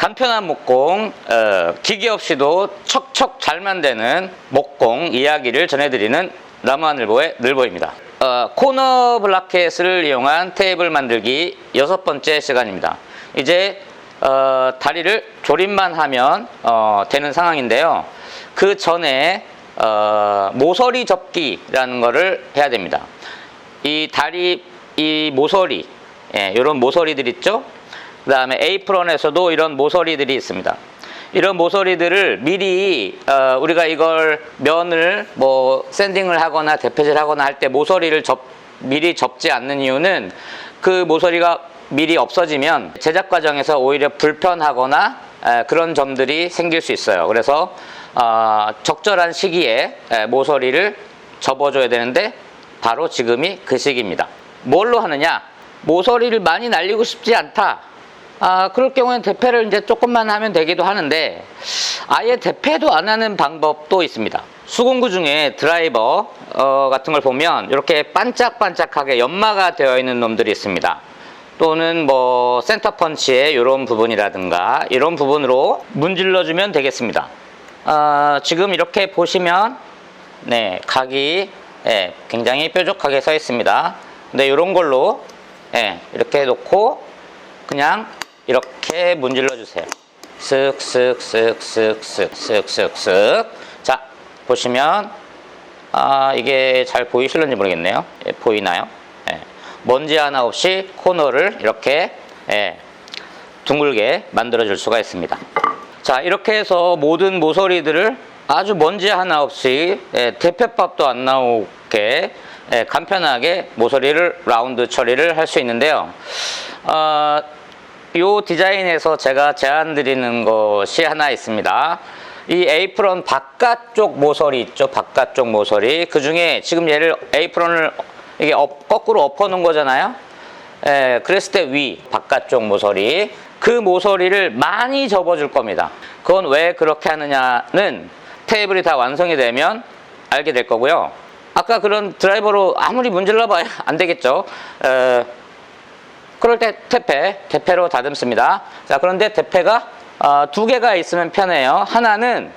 간편한 목공, 어, 기계 없이도 척척 잘 만드는 목공 이야기를 전해드리는 라마늘보의 늘보입니다. 어, 코너 블라켓을 이용한 테이블 만들기 여섯 번째 시간입니다. 이제 어, 다리를 조립만 하면 어, 되는 상황인데요. 그 전에 어, 모서리 접기라는 거를 해야 됩니다. 이 다리, 이 모서리, 예, 이런 모서리들 있죠? 그 다음에 에이프런에서도 이런 모서리들이 있습니다. 이런 모서리들을 미리 어, 우리가 이걸 면을 뭐 샌딩을 하거나 대패질 하거나 할 때 모서리를 접, 미리 접지 않는 이유는 그 모서리가 미리 없어지면 제작 과정에서 오히려 불편하거나 에, 그런 점들이 생길 수 있어요. 그래서 어, 적절한 시기에 에, 모서리를 접어줘야 되는데 바로 지금이 그 시기입니다. 뭘로 하느냐? 모서리를 많이 날리고 싶지 않다. 아, 그럴 경우에는 대패를 이제 조금만 하면 되기도 하는데 아예 대패도 안 하는 방법도 있습니다. 수공구 중에 드라이버 어, 같은 걸 보면 이렇게 반짝반짝하게 연마가 되어 있는 놈들이 있습니다. 또는 뭐 센터 펀치의 이런 부분이라든가 이런 부분으로 문질러 주면 되겠습니다. 아, 지금 이렇게 보시면 네 각이 예, 굉장히 뾰족하게 서 있습니다. 근데 이런 걸로 예, 이렇게 놓고 그냥 이렇게 문질러 주세요. 쓱쓱쓱쓱쓱쓱쓱쓱 자 보시면 아 이게 잘 보이실런지 모르겠네요. 예, 보이나요? 예, 먼지 하나 없이 코너를 이렇게 예, 둥글게 만들어 줄 수가 있습니다. 자 이렇게 해서 모든 모서리들을 아주 먼지 하나 없이 예, 대패밥도 안 나오게 예, 간편하게 모서리를 라운드 처리를 할 수 있는데요. 어, 이 디자인에서 제가 제안 드리는 것이 하나 있습니다. 이 에이프런 바깥쪽 모서리 있죠? 바깥쪽 모서리. 그 중에 지금 얘를 에이프런을 이게 엎- 거꾸로 엎어 놓은 거잖아요? 예, 그랬을 때 위, 바깥쪽 모서리. 그 모서리를 많이 접어줄 겁니다. 그건 왜 그렇게 하느냐는 테이블이 다 완성이 되면 알게 될 거고요. 아까 그런 드라이버로 아무리 문질러 봐야 안 되겠죠. 에, 그럴 때 대패, 대패로 다듬습니다. 자, 그런데 대패가 어, 두 개가 있으면 편해요. 하나는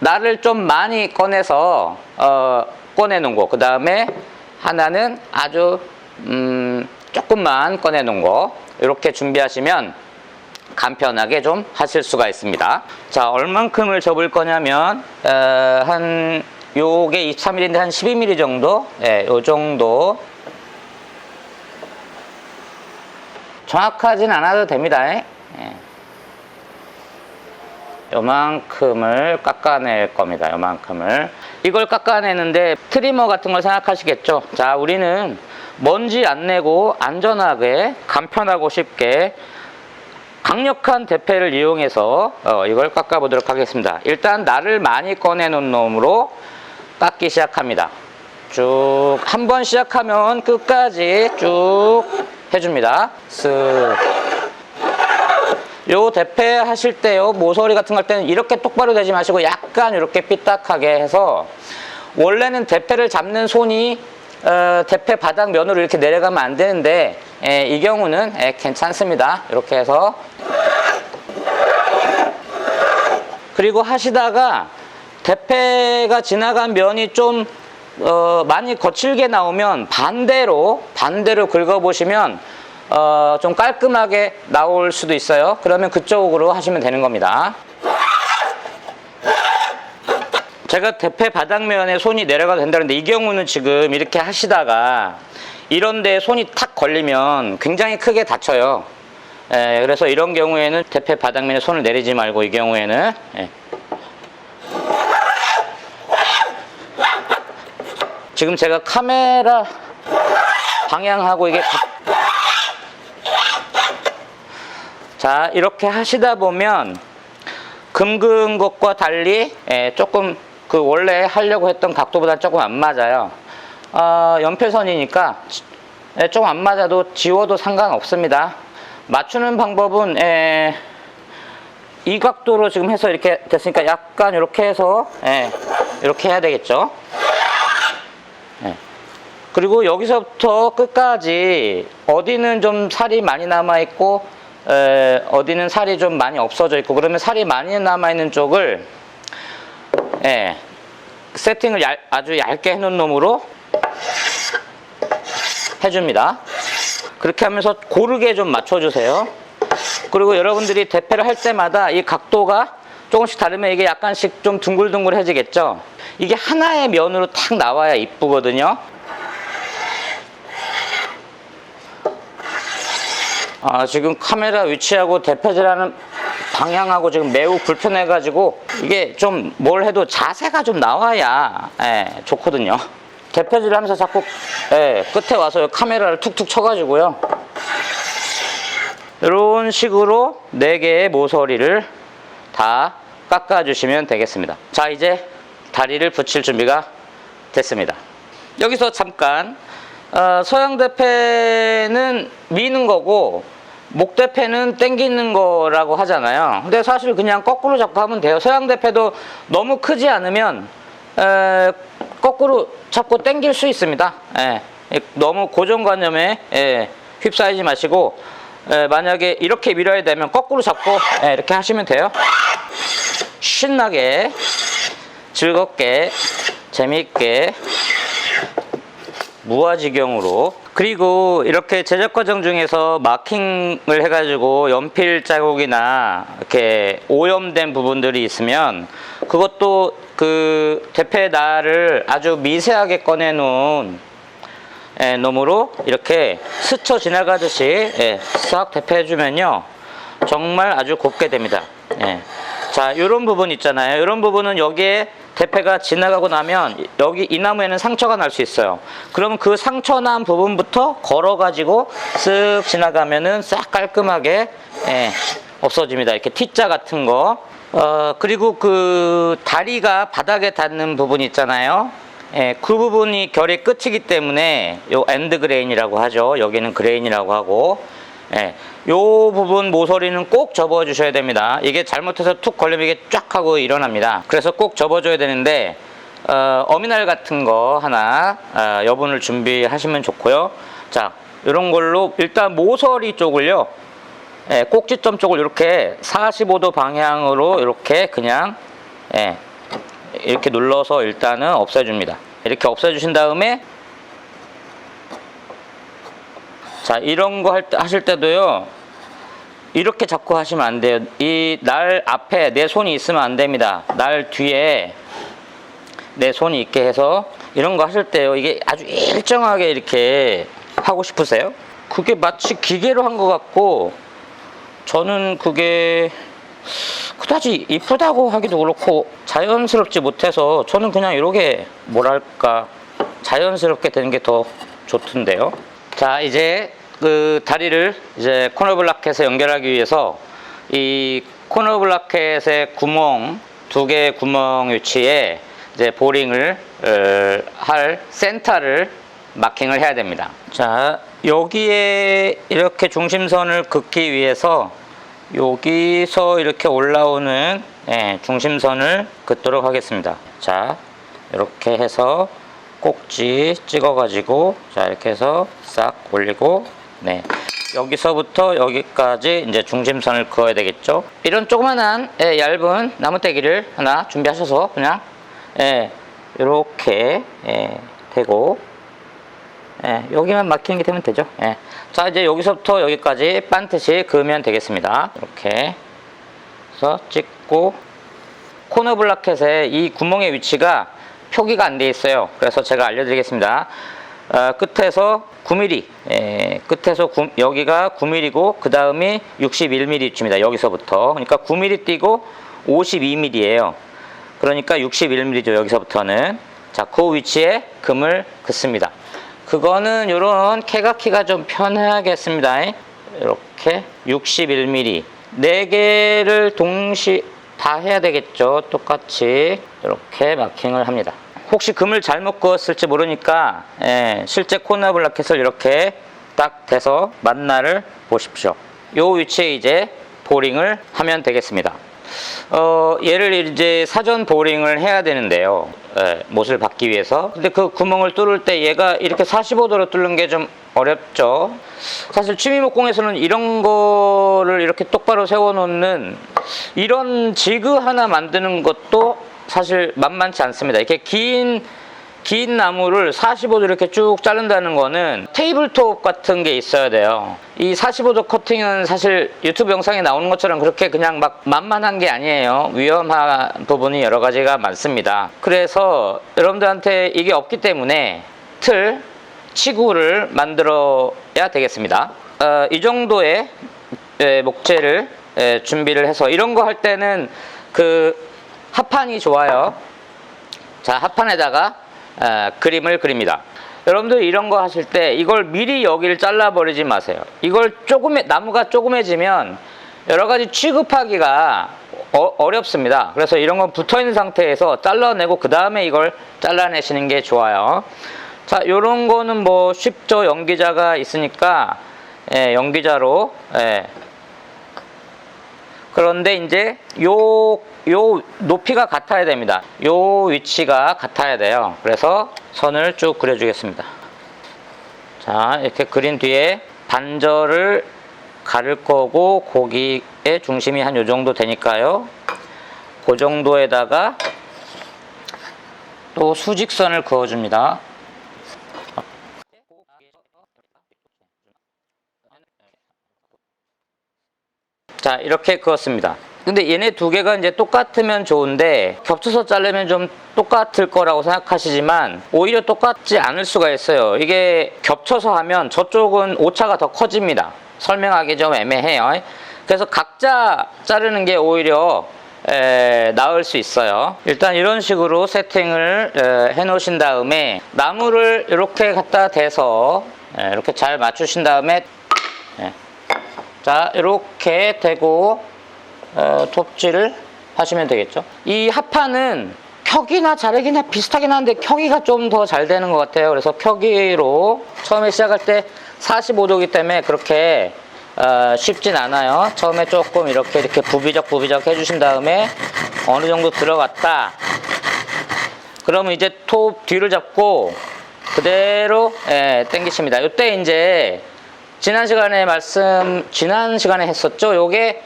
날을 좀 많이 꺼내서 어, 꺼내놓은 거. 그 다음에 하나는 아주 음, 조금만 꺼내놓은 거. 이렇게 준비하시면 간편하게 좀 하실 수가 있습니다. 자, 얼만큼을 접을 거냐면 어, 한 요게 23mm인데 한 12mm 정도, 예, 요 정도 정확하진 않아도 됩니다. 예. 요만큼을 깎아낼 겁니다. 요만큼을. 이걸 깎아내는데 트리머 같은 걸 생각하시겠죠? 자, 우리는 먼지 안 내고 안전하게 간편하고 쉽게 강력한 대패를 이용해서 어, 이걸 깎아보도록 하겠습니다. 일단 날을 많이 꺼내놓은 놈으로 깎기 시작합니다. 쭉 한 번 시작하면 끝까지 쭉 해줍니다. 쓱. 요 대패 하실 때요 모서리 같은 거할 때는 이렇게 똑바로 되지 마시고 약간 이렇게 삐딱하게 해서 원래는 대패를 잡는 손이 어, 대패 바닥 면으로 이렇게 내려가면 안 되는데 예, 이 경우는 예, 괜찮습니다. 이렇게 해서 그리고 하시다가 대패가 지나간 면이 좀 어, 많이 거칠게 나오면 반대로 반대로 긁어보시면 어, 좀 깔끔하게 나올 수도 있어요. 그러면 그쪽으로 하시면 되는 겁니다. 제가 대패 바닥면에 손이 내려가도 된다는데 이 경우는 지금 이렇게 하시다가 이런데 손이 탁 걸리면 굉장히 크게 다쳐요. 예, 그래서 이런 경우에는 대패 바닥면에 손을 내리지 말고 이 경우에는 예. 지금 제가 카메라 방향하고 이게 자 이렇게 하시다 보면 금근 것과 달리 예, 조금 그 원래 하려고 했던 각도보다 조금 안 맞아요. 어, 연필선이니까 예, 조금 안 맞아도 지워도 상관없습니다. 맞추는 방법은 예, 이 각도로 지금 해서 이렇게 됐으니까 약간 이렇게 해서 예, 이렇게 해야 되겠죠. 예. 그리고 여기서부터 끝까지 어디는 좀 살이 많이 남아 있고 에, 어디는 살이 좀 많이 없어져 있고 그러면 살이 많이 남아 있는 쪽을 예, 세팅을 얇- 아주 얇게 해놓은 놈으로 해줍니다. 그렇게 하면서 고르게 좀 맞춰주세요. 그리고 여러분들이 대패를 할 때마다 이 각도가 조금씩 다르면 이게 약간씩 좀 둥글둥글해지겠죠? 이게 하나의 면으로 탁 나와야 이쁘거든요. 아, 지금 카메라 위치하고 대패질하는 방향하고 지금 매우 불편해가지고 이게 좀 뭘 해도 자세가 좀 나와야 예, 좋거든요. 대패질 하면서 자꾸 예, 끝에 와서 카메라를 툭툭 쳐가지고요. 이런 식으로 네 개의 모서리를 다 깎아주시면 되겠습니다. 자, 이제 다리를 붙일 준비가 됐습니다. 여기서 잠깐 어, 서양 대패는 미는 거고 목 대패는 당기는 거라고 하잖아요. 근데 사실 그냥 거꾸로 잡고 하면 돼요. 서양 대패도 너무 크지 않으면 에, 거꾸로 잡고 당길 수 있습니다. 예, 너무 고정관념에 예, 휩싸이지 마시고 에, 만약에 이렇게 밀어야 되면 거꾸로 잡고 예, 이렇게 하시면 돼요. 신나게 즐겁게 재미있게 무아지경으로 그리고 이렇게 제작 과정 중에서 마킹을 해가지고 연필 자국이나 이렇게 오염된 부분들이 있으면 그것도 그 대패 날을 아주 미세하게 꺼내놓은 예, 놈으로 이렇게 스쳐 지나가듯이 예, 싹 대패해주면요 정말 아주 곱게 됩니다. 예. 자, 이런 부분 있잖아요. 이런 부분은 여기에 대패가 지나가고 나면 여기 이 나무에는 상처가 날 수 있어요. 그러면 그 상처 난 부분부터 걸어가지고 쓱 지나가면은 싹 깔끔하게 예, 없어집니다. 이렇게 T자 같은 거. 어, 그리고 그 다리가 바닥에 닿는 부분 있잖아요. 예, 그 부분이 결의 끝이기 때문에 요 엔드 그레인이라고 하죠. 여기는 그레인이라고 하고 예, 요 부분 모서리는 꼭 접어 주셔야 됩니다. 이게 잘못해서 툭 걸리면 이게 쫙 하고 일어납니다. 그래서 꼭 접어 줘야 되는데 어, 어미날 같은 거 하나 어, 여분을 준비하시면 좋고요. 자, 이런 걸로 일단 모서리 쪽을요. 예, 꼭지점 쪽을 이렇게 45도 방향으로 이렇게 그냥 예, 이렇게 눌러서 일단은 없애줍니다. 이렇게 없애주신 다음에 자 이런 거할 때, 하실 때도요 이렇게 자꾸 하시면 안 돼요. 이 날 앞에 내 손이 있으면 안 됩니다. 날 뒤에 내 손이 있게 해서 이런 거 하실 때요 이게 아주 일정하게 이렇게 하고 싶으세요? 그게 마치 기계로 한 것 같고 저는 그게 그다지 이쁘다고 하기도 그렇고 자연스럽지 못해서 저는 그냥 이렇게 뭐랄까 자연스럽게 되는 게 더 좋던데요. 자 이제 그 다리를 이제 코너 블라켓에 연결하기 위해서 이 코너 블라켓의 구멍 두 개의 구멍 위치에 이제 보링을 어, 할 센터를 마킹을 해야 됩니다. 자 여기에 이렇게 중심선을 긋기 위해서 여기서 이렇게 올라오는 예, 중심선을 긋도록 하겠습니다. 자, 이렇게 해서 꼭지 찍어가지고 자 이렇게 해서 싹 올리고 네 여기서부터 여기까지 이제 중심선을 그어야 되겠죠. 이런 조그만한 예, 얇은 나무떼기를 하나 준비하셔서 그냥 예, 이렇게 예, 대고 예, 여기만 막히는 게 되면 되죠. 예. 자, 이제 여기서부터 여기까지 반듯이 그으면 되겠습니다. 이렇게 해서 찍고 코너 블라켓의 이 구멍의 위치가 표기가 안 돼 있어요. 그래서 제가 알려드리겠습니다. 어, 끝에서 9mm, 예, 끝에서 구- 여기가 9mm고 그 다음이 61mm쯤이다. 여기서부터. 그러니까 9mm 띄고 52mm예요. 그러니까 61mm죠. 여기서부터는. 자, 그 위치에 금을 긋습니다. 그거는 요런 캐가키가 좀 편하겠습니다. 이렇게 61mm. 네 개를 동시 다 해야 되겠죠. 똑같이 이렇게 마킹을 합니다. 혹시 금을 잘못 그었을지 모르니까 예, 실제 코너 블라켓을 이렇게 딱 대서 만나를 보십시오. 요 위치에 이제 보링을 하면 되겠습니다. 어, 얘를 이제 사전 보링을 해야 되는데요. 예, 못을 받기 위해서. 근데 그 구멍을 뚫을 때 얘가 이렇게 45도로 뚫는 게 좀 어렵죠. 사실 취미목공에서는 이런 거를 이렇게 똑바로 세워놓는 이런 지그 하나 만드는 것도 사실 만만치 않습니다. 이렇게 긴 긴 나무를 45도 이렇게 쭉 자른다는 거는 테이블톱 같은 게 있어야 돼요. 이 45도 커팅은 사실 유튜브 영상에 나오는 것처럼 그렇게 그냥 막 만만한 게 아니에요. 위험한 부분이 여러 가지가 많습니다. 그래서 여러분들한테 이게 없기 때문에 틀, 치구를 만들어야 되겠습니다. 어, 이 정도의 에, 목재를 에, 준비를 해서 이런 거 할 때는 그 합판이 좋아요. 자, 합판에다가 어, 그림을 그립니다. 여러분들 이런 거 하실 때 이걸 미리 여기를 잘라버리지 마세요. 이걸 조금의 나무가 조금해지면 여러 가지 취급하기가 어, 렵습니다 그래서 이런 건 붙어 있는 상태에서 잘라내고 그 다음에 이걸 잘라내시는 게 좋아요. 자, 요런 거는 뭐 쉽죠. 연기자가 있으니까 예, 연기자로 예, 그런데 이제 요, 요 높이가 같아야 됩니다. 요 위치가 같아야 돼요. 그래서 선을 쭉 그려주겠습니다. 자, 이렇게 그린 뒤에 반절을 가를 거고 고기의 중심이 한 요 정도 되니까요. 그 정도에다가 또 수직선을 그어줍니다. 자 이렇게 그었습니다 근데 얘네 두 개가 이제 똑같으면 좋은데 겹쳐서 자르면 좀 똑같을 거라고 생각하시지만 오히려 똑같지 않을 수가 있어요. 이게 겹쳐서 하면 저쪽은 오차가 더 커집니다. 설명하기 좀 애매해요. 그래서 각자 자르는 게 오히려 에, 나을 수 있어요. 일단 이런 식으로 세팅을 에, 해 놓으신 다음에 나무를 이렇게 갖다 대서 에, 이렇게 잘 맞추신 다음에 에, 자, 이렇게 대고 어, 톱질을 하시면 되겠죠. 이 합판은 켜기나 자르기나 비슷하긴 한데 켜기가 좀 더 잘 되는 것 같아요. 그래서 켜기로 처음에 시작할 때 45도기 때문에 그렇게 어, 쉽진 않아요. 처음에 조금 이렇게 이렇게 부비적 부비적 해주신 다음에 어느 정도 들어갔다. 그러면 이제 톱 뒤를 잡고 그대로 예, 당기십니다. 이때 이제 지난 시간에 말씀 지난 시간에 했었죠. 요게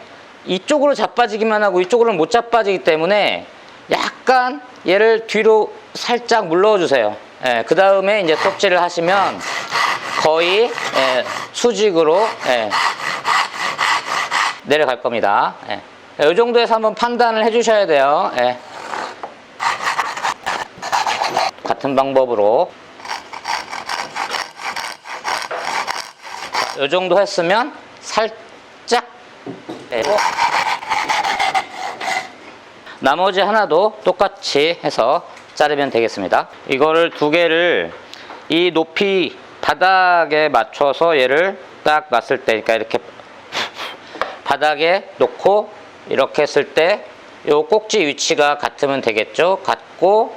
이쪽으로 자빠지기만 하고 이쪽으로는 못 자빠지기 때문에 약간 얘를 뒤로 살짝 물러 주세요. 예, 그 다음에 이제 톱질을 하시면 거의 예, 수직으로 예, 내려갈 겁니다. 예. 이 정도에서 한번 판단을 해주셔야 돼요. 예. 같은 방법으로 이 정도 했으면 살짝 빼고 나머지 하나도 똑같이 해서 자르면 되겠습니다. 이거를 두 개를 이 높이 바닥에 맞춰서 얘를 딱 놨을 때, 그러니까 이렇게 바닥에 놓고 이렇게 했을 때 이 꼭지 위치가 같으면 되겠죠. 같고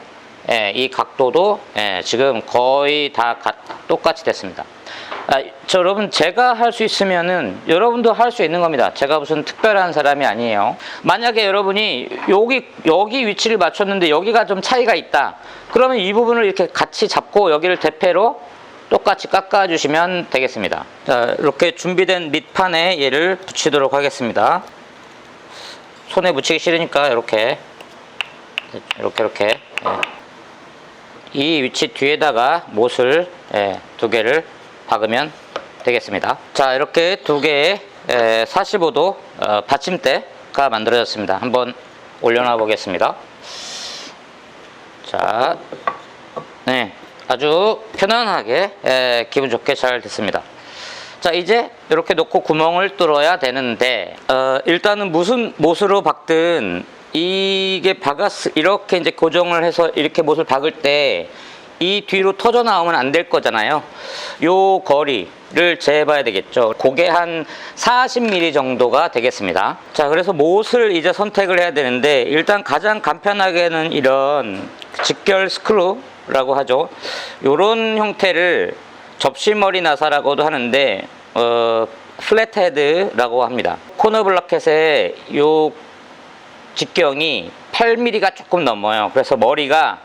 예, 이 각도도 예, 지금 거의 다 같- 똑같이 됐습니다. 아, 저 여러분 제가 할 수 있으면은 여러분도 할 수 있는 겁니다. 제가 무슨 특별한 사람이 아니에요. 만약에 여러분이 여기 여기 위치를 맞췄는데 여기가 좀 차이가 있다. 그러면 이 부분을 이렇게 같이 잡고 여기를 대패로 똑같이 깎아 주시면 되겠습니다. 자, 이렇게 준비된 밑판에 얘를 붙이도록 하겠습니다. 손에 묻히기 싫으니까 이렇게 이렇게 이렇게 예. 이 위치 뒤에다가 못을 예, 두 개를 박으면 되겠습니다. 자 이렇게 두 개의 에, 45도 어, 받침대가 만들어졌습니다. 한번 올려놔 보겠습니다. 자, 네, 아주 편안하게 에, 기분 좋게 잘 됐습니다. 자 이제 이렇게 놓고 구멍을 뚫어야 되는데 어, 일단은 무슨 못으로 박든 이게 박았 이렇게 이제 고정을 해서 이렇게 못을 박을 때 이 뒤로 터져 나오면 안 될 거잖아요. 요 거리를 재봐야 되겠죠. 그게 한 40mm 정도가 되겠습니다. 자, 그래서 못을 이제 선택을 해야 되는데 일단 가장 간편하게는 이런 직결 스크루라고 하죠. 요런 형태를 접시머리 나사라고도 하는데 어, 플랫헤드라고 합니다. 코너 블라켓에 요 직경이 8mm가 조금 넘어요. 그래서 머리가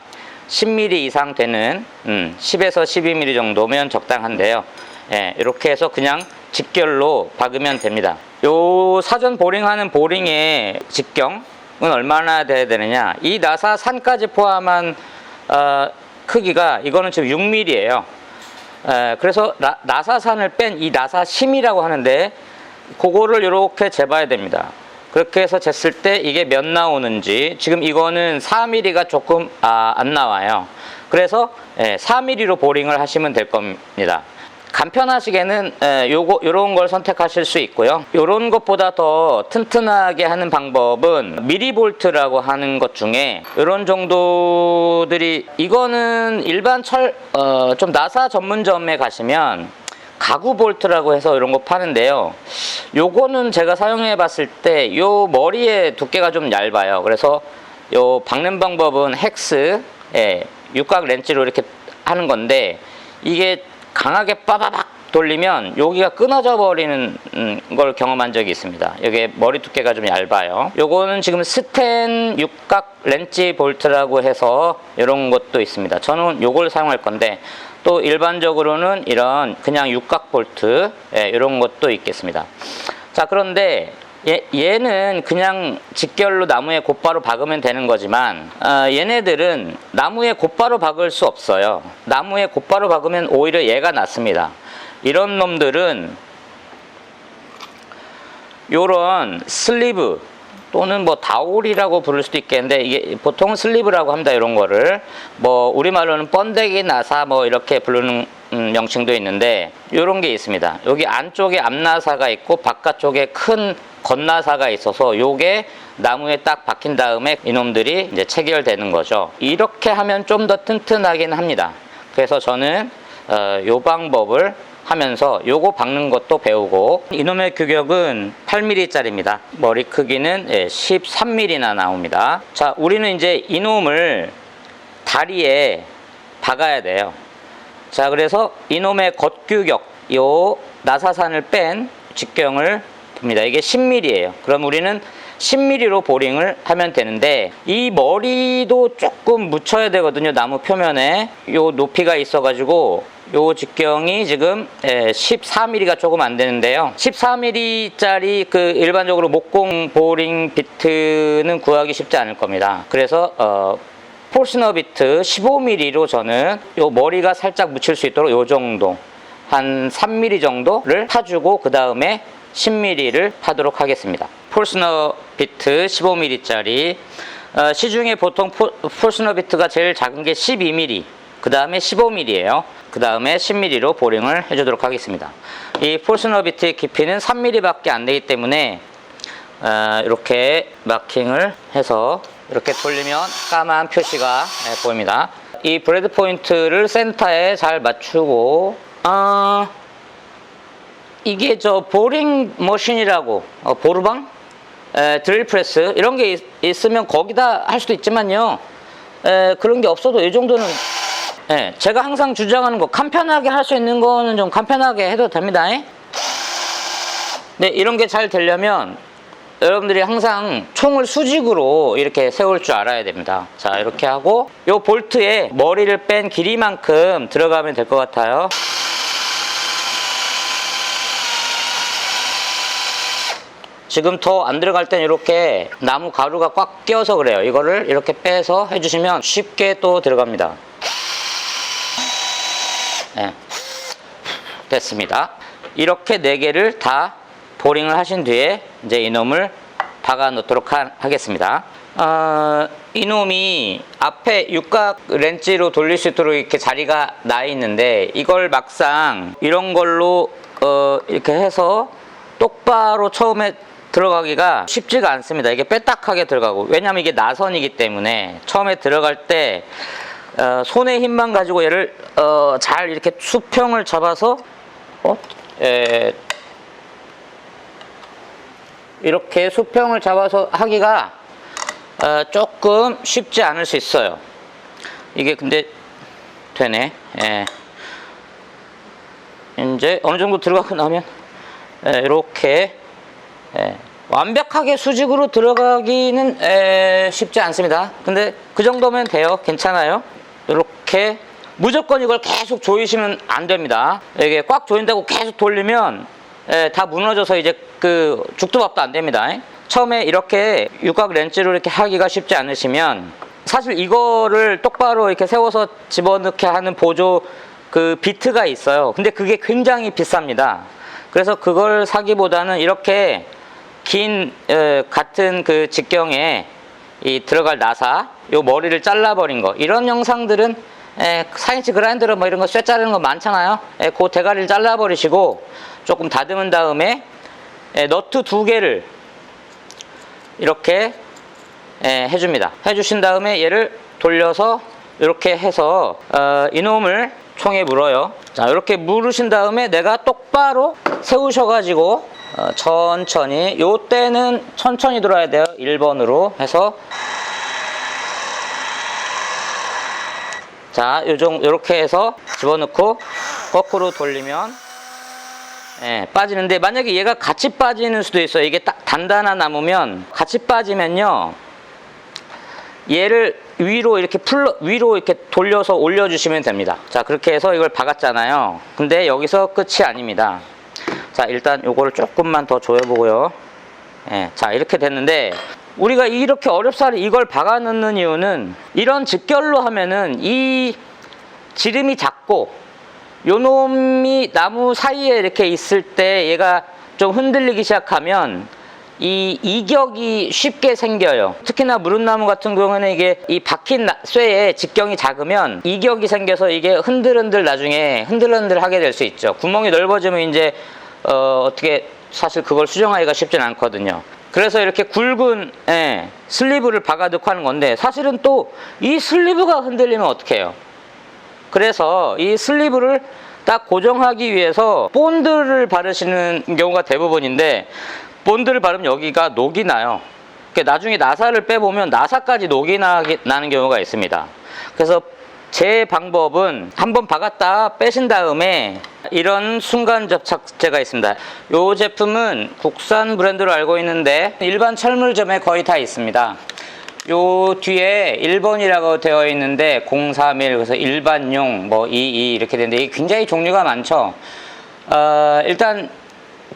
10mm 이상 되는 음, 10에서 12mm 정도면 적당한데요. 예, 이렇게 해서 그냥 직결로 박으면 됩니다. 요 사전 보링하는 보링의 직경은 얼마나 돼야 되느냐? 이 나사 산까지 포함한 어, 크기가 이거는 지금 6mm예요. 에, 그래서 나, 나사산을 뺀 이 나사심이라고 하는데 그거를 이렇게 재봐야 됩니다. 그렇게 해서 쟀을 때 이게 몇 나오는지 지금 이거는 4mm가 조금 아, 안 나와요. 그래서 예, 4mm로 보링을 하시면 될 겁니다. 간편하시게는 에, 요거 요런 걸 선택하실 수 있고요. 요런 것보다 더 튼튼하게 하는 방법은 미리볼트라고 하는 것 중에 요런 정도들이 이거는 일반 철 어, 좀 나사 전문점에 가시면 가구 볼트라고 해서 이런 거 파는데요. 요거는 제가 사용해 봤을 때 요 머리의 두께가 좀 얇아요. 그래서 요 박는 방법은 헥스 예, 육각 렌치로 이렇게 하는 건데 이게 강하게 빠바박 돌리면 여기가 끊어져 버리는 음, 걸 경험한 적이 있습니다. 여기 머리 두께가 좀 얇아요. 요거는 지금 스텐 육각 렌치 볼트라고 해서 이런 것도 있습니다. 저는 요걸 사용할 건데 또 일반적으로는 이런 그냥 육각 볼트 예, 이런 것도 있겠습니다. 자 그런데 얘, 얘는 그냥 직결로 나무에 곧바로 박으면 되는 거지만 어, 얘네들은 나무에 곧바로 박을 수 없어요. 나무에 곧바로 박으면 오히려 얘가 낫습니다. 이런 놈들은 요런 슬리브 또는 뭐 다올이라고 부를 수도 있겠는데 이게 보통 슬리브라고 합니다. 이런 거를 뭐 우리말로는 번데기 나사 뭐 이렇게 부르는 음, 명칭도 있는데 이런 게 있습니다. 여기 안쪽에 앞나사가 있고 바깥쪽에 큰 겉나사가 있어서 요게 나무에 딱 박힌 다음에 이놈들이 이제 체결되는 거죠. 이렇게 하면 좀 더 튼튼하긴 합니다. 그래서 저는 어, 요 방법을 하면서 요거 박는 것도 배우고 이놈의 규격은 8mm짜리입니다. 머리 크기는 13mm나 나옵니다. 자, 우리는 이제 이놈을 다리에 박아야 돼요. 자, 그래서 이놈의 겉규격, 요 나사산을 뺀 직경을 봅니다. 이게 10mm예요. 그럼 우리는 10mm로 보링을 하면 되는데 이 머리도 조금 묻혀야 되거든요. 나무 표면에 요 높이가 있어 가지고 요 직경이 지금 14mm가 조금 안 되는데요. 14mm짜리 그 일반적으로 목공 보링 비트는 구하기 쉽지 않을 겁니다. 그래서 어, 폴스너 비트 15mm로 저는 요 머리가 살짝 묻힐 수 있도록 요 정도 한 3mm 정도를 파주고 그 다음에 10mm를 파도록 하겠습니다. 폴스너 비트 15mm짜리 어, 시중에 보통 포, 폴스너 비트가 제일 작은 게 12mm 그 다음에 15mm예요. 그 다음에 10mm로 보링을 해주도록 하겠습니다. 이 폴스너 비트의 깊이는 3mm밖에 안 되기 때문에 어, 이렇게 마킹을 해서 이렇게 돌리면 까만 표시가 네, 보입니다. 이 브레드 포인트를 센터에 잘 맞추고 어, 이게 저 보링 머신이라고 어, 보르방 에, 드릴 프레스 이런 게 있, 으면 거기다 할 수도 있지만요 에, 그런 게 없어도 이 정도는 예, 제가 항상 주장하는 거 간편하게 할 수 있는 거는 좀 간편하게 해도 됩니다 예? 네 이런 게 잘 되려면 여러분들이 항상 총을 수직으로 이렇게 세울 줄 알아야 됩니다 자 이렇게 하고 요 볼트에 머리를 뺀 길이만큼 들어가면 될 것 같아요 지금 더 안 들어갈 땐 이렇게 나무 가루가 꽉 껴서 그래요. 이거를 이렇게 빼서 해주시면 쉽게 또 들어갑니다. 네. 됐습니다. 이렇게 네 개를 다 보링을 하신 뒤에 이제 이놈을 박아 놓도록 하, 겠습니다 어, 이놈이 앞에 육각 렌치로 돌릴 수 있도록 이렇게 자리가 나 있는데 이걸 막상 이런 걸로 어, 이렇게 해서 똑바로 처음에 들어가기가 쉽지가 않습니다. 이게 빼딱하게 들어가고 왜냐하면 이게 나선이기 때문에 처음에 들어갈 때 어, 손의 힘만 가지고 얘를 어, 잘 이렇게 수평을 잡아서 어? 에, 이렇게 수평을 잡아서 하기가 어, 조금 쉽지 않을 수 있어요. 이게 근데 되네. 예. 이제 어느 정도 들어가고 나면 예, 이렇게 예, 완벽하게 수직으로 들어가기는 에, 쉽지 않습니다. 근데 그 정도면 돼요. 괜찮아요. 이렇게 무조건 이걸 계속 조이시면 안 됩니다. 이게 꽉 조인다고 계속 돌리면 에, 다 무너져서 이제 그 죽도밥도 안 됩니다. 처음에 이렇게 육각 렌즈로 이렇게 하기가 쉽지 않으시면 사실 이거를 똑바로 이렇게 세워서 집어넣게 하는 보조 그 비트가 있어요. 근데 그게 굉장히 비쌉니다. 그래서 그걸 사기보다는 이렇게 긴 에, 같은 그 직경에 이 들어갈 나사 요 머리를 잘라버린 거 이런 영상들은 에, 사인치 그라인더로 뭐 이런 거 쇠 자르는 거 많잖아요. 에, 그 대가리를 잘라버리시고 조금 다듬은 다음에 에, 너트 두 개를 이렇게 에, 해줍니다. 해주신 다음에 얘를 돌려서 이렇게 해서 어, 이놈을 총에 물어요. 자 이렇게 물으신 다음에 내가 똑바로 세우셔가지고 어, 천천히 요 때는 천천히 돌아야 돼요. 1번으로 해서 자 요정 요렇게 해서 집어넣고 거꾸로 돌리면 예, 빠지는데 만약에 얘가 같이 빠지는 수도 있어요. 이게 딱 단단한 나무면 같이 빠지면요. 얘를 위로 이렇게 풀러 위로 이렇게 돌려서 올려주시면 됩니다. 자 그렇게 해서 이걸 박았잖아요. 근데 여기서 끝이 아닙니다. 자 일단 요거를 조금만 더 조여보고요. 예, 자 이렇게 됐는데 우리가 이렇게 어렵사리 이걸 박아 넣는 이유는 이런 직결로 하면은 이 지름이 작고 요 놈이 나무 사이에 이렇게 있을 때 얘가 좀 흔들리기 시작하면 이 이격이 쉽게 생겨요. 특히나 무릇나무 같은 경우는 이게 이 박힌 나- 쇠에 직경이 작으면 이격이 생겨서 이게 흔들흔들 나중에 흔들흔들 하게 될 수 있죠. 구멍이 넓어지면 이제 어, 어떻게 사실 그걸 수정하기가 쉽진 않거든요. 그래서 이렇게 굵은 예, 슬리브를 박아 넣고 하는 건데 사실은 또 이 슬리브가 흔들리면 어떡해요? 그래서 이 슬리브를 딱 고정하기 위해서 본드를 바르시는 경우가 대부분인데 본드를 바르면 여기가 녹이 나요. 그러니까 나중에 나사를 빼보면 나사까지 녹이 나기, 나는 경우가 있습니다. 그래서 제 방법은 한번 박았다 빼신 다음에 이런 순간 접착제가 있습니다. 이 제품은 국산 브랜드로 알고 있는데 일반 철물점에 거의 다 있습니다. 요 뒤에 1번이라고 되어 있는데 031 그래서 일반용 뭐 22 이렇게 되는데 이게 굉장히 종류가 많죠. 어, 일단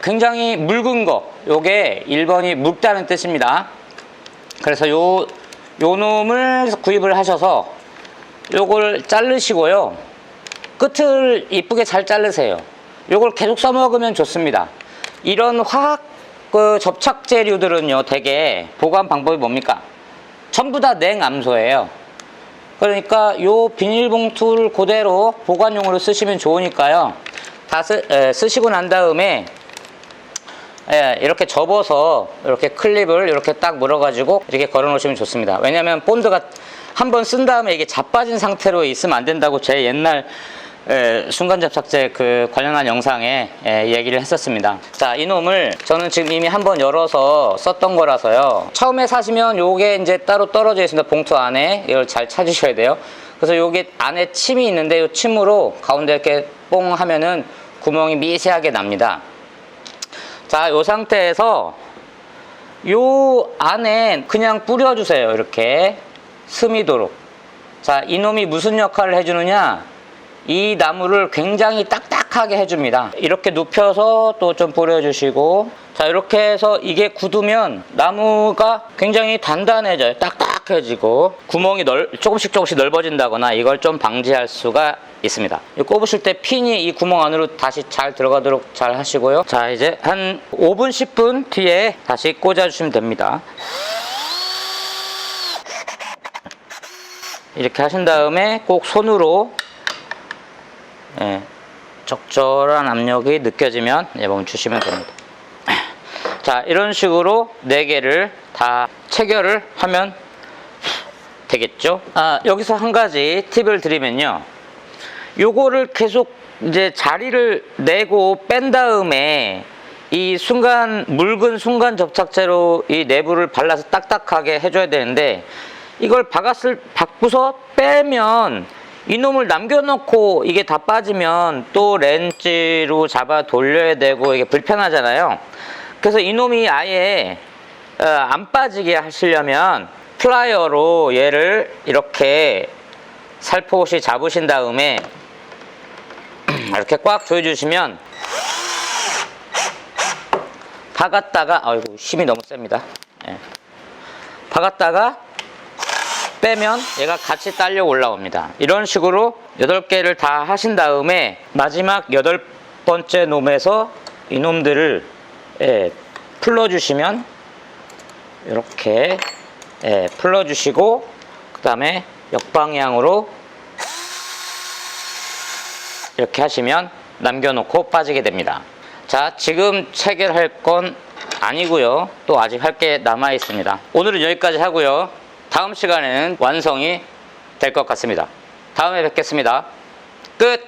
굉장히 묽은 거 요게 1번이 묽다는 뜻입니다. 그래서 요, 요 놈을 구입을 하셔서 요걸 자르시고요. 끝을 이쁘게 잘 자르세요. 요걸 계속 써먹으면 좋습니다. 이런 화학 그 접착제류들은요, 대개 보관 방법이 뭡니까? 전부 다 냉암소예요. 그러니까 요 비닐봉투를 그대로 보관용으로 쓰시면 좋으니까요. 다 쓰, 에, 쓰시고 난 다음에 예, 이렇게 접어서 이렇게 클립을 이렇게 딱 물어가지고 이렇게 걸어 놓으시면 좋습니다. 왜냐하면 본드가 한번 쓴 다음에 이게 자빠진 상태로 있으면 안 된다고 제 옛날 예, 순간 접착제 그 관련한 영상에 예, 얘기를 했었습니다. 자, 이 놈을 저는 지금 이미 한번 열어서 썼던 거라서요. 처음에 사시면 요게 이제 따로 떨어져 있습니다. 봉투 안에 이걸 잘 찾으셔야 돼요. 그래서 요게 안에 침이 있는데 요 침으로 가운데 이렇게 뽕 하면은 구멍이 미세하게 납니다. 자, 요 상태에서 요 안에 그냥 뿌려주세요. 이렇게 스미도록. 자, 이놈이 무슨 역할을 해주느냐? 이 나무를 굉장히 딱딱하게 해줍니다. 이렇게 눕혀서 또 좀 뿌려주시고, 자, 이렇게 해서 이게 굳으면 나무가 굉장히 단단해져요. 딱딱해지고, 구멍이 넓, 조금씩 조금씩 넓어진다거나 이걸 좀 방지할 수가 있습니다. 이 꼽으실 때 핀이 이 구멍 안으로 다시 잘 들어가도록 잘 하시고요. 자, 이제 한 5분, 10분 뒤에 다시 꽂아주시면 됩니다. 이렇게 하신 다음에 꼭 손으로 예, 적절한 압력이 느껴지면 예, 멈추시면 됩니다. 자, 이런 식으로 네 개를 다 체결을 하면 되겠죠. 아, 여기서 한 가지 팁을 드리면요. 요거를 계속 이제 자리를 내고 뺀 다음에 이 순간 묽은 순간 접착제로 이 내부를 발라서 딱딱하게 해줘야 되는데 이걸 박았을 박고서 빼면 이놈을 남겨놓고 이게 다 빠지면 또 렌즈로 잡아 돌려야 되고 이게 불편하잖아요. 그래서 이놈이 아예 어, 안 빠지게 하시려면 플라이어로 얘를 이렇게 살포시 잡으신 다음에 이렇게 꽉 조여주시면 박았다가 아이고 힘이 너무 셉니다. 예. 박았다가 빼면 얘가 같이 딸려 올라옵니다. 이런 식으로 8개를 다 하신 다음에 마지막 여덟 번째 놈에서 이놈들을 예, 풀러주시면 이렇게 예, 풀러주시고 그 다음에 역방향으로 이렇게 하시면 남겨놓고 빠지게 됩니다. 자, 지금 체결할 건 아니고요. 또 아직 할 게 남아 있습니다. 오늘은 여기까지 하고요. 다음 시간에는 완성이 될 것 같습니다. 다음에 뵙겠습니다. 끝!